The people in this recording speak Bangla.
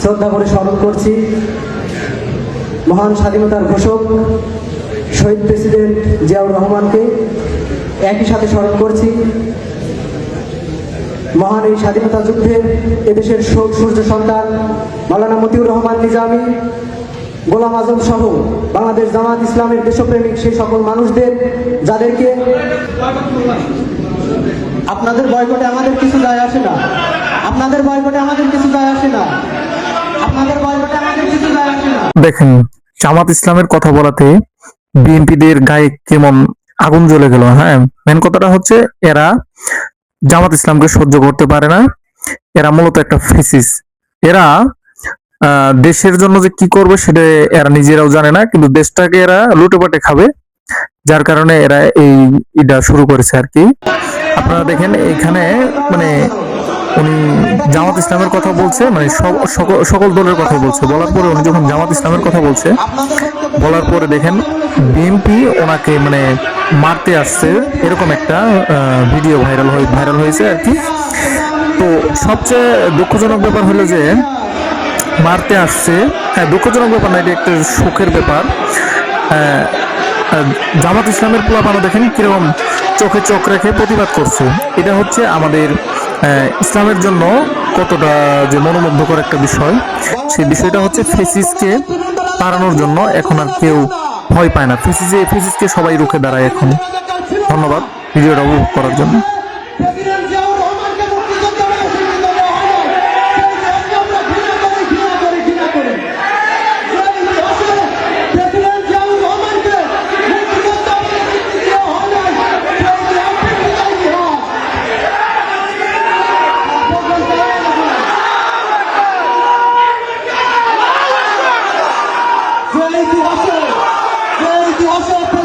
শ্রদ্ধা করে স্মরণ করছি মহান স্বাধীনতার ঘোষক শহীদ প্রেসিডেন্ট জিয়াউর রহমানকে। একই সাথে স্মরণ করছি মহান এই স্বাধীনতা যুদ্ধে এদেশের শোক, সূর্য, সন্তান মাওলানা মতিউর রহমান নিজামী, গোলাম আজম সহ বাংলাদেশ জামাত ইসলামের দেশপ্রেমিক সেই সকল মানুষদের, যাদেরকে আপনাদের বয়কটে আমাদের কিছু যায় আসে না। আপনাদের বয়কটে আমাদের কিছু যায় আসে না। আপনাদের বয়কটে আমাদের কিছু যায় আসে না। দেখেন, জামাত ইসলামের কথা বলাতে বিএনপিদের গায়ে কেমন আগুন জ্বলে গেল হ্যাঁ? মেন কথাটা হচ্ছে, এরা জামাত ইসলামকে সহ্য করতে পারে না। এরা মূলত একটা ফেসিস এরা দেশের জন্য যে কি করবে সেটা এরা নিজেরাও জানে না, কিন্তু দেশটাকে এরা লুটেপাটে খাবে, যার কারণে এরা এই এটা শুরু করেছে আর কি। আপনারা দেখেন, এখানে মানে উনি জামাত ইসলামের কথা বলছে মানে সকল দলের কথা বলছে। বলার পরে উনি যখন জামাত ইসলামের কথা বলছে, বলার পরে দেখেন বিএনপি ওনাকে মানে মারতে আসছে, এরকম একটা ভিডিও ভাইরাল হয়ে ভাইরাল হয়েছে আর কি। তো সবচেয়ে দুঃখজনক ব্যাপার হলো যে, মারতে আসছে হ্যাঁ দুঃখজনক ব্যাপার না, এটা একটা সুখের ব্যাপার। জামাত ইসলামের পোলাপানো দেখেন কীরকম চোখে চোখ রেখে প্রতিবাদ করছে। এটা হচ্ছে আমাদের ইসলামের জন্য কতটা যে মনোমুগ্ধকর একটা বিষয়, সেই বিষয়টা হচ্ছে ফেসিসকে তাড়ানোর জন্য এখন আর কেউ ভয় পায় না। ফেসিসে, ফেসিসকে সবাই রুখে দাঁড়ায় এখন। ধন্যবাদ ভিডিওটা উপভোগ করার জন্য প্রেসিডেন্ট জিয়াউর রহমানকে মুক্তিযোদ্ধা বলে স্বীকৃত দেওয়া হয় নাই। সেই দেশকে আমরা ঘৃণা করি, ঘৃণা করি, ঘৃণা করি। সেই দেশে প্রেসিডেন্ট জিয়াউর রহমানকে মুক্তিযোদ্ধা বলে স্বীকৃতি দেওয়া হয় নাই। সেই দেশ বিদায়ী হয়। যে ইতিহাসে যে ইতিহাসে।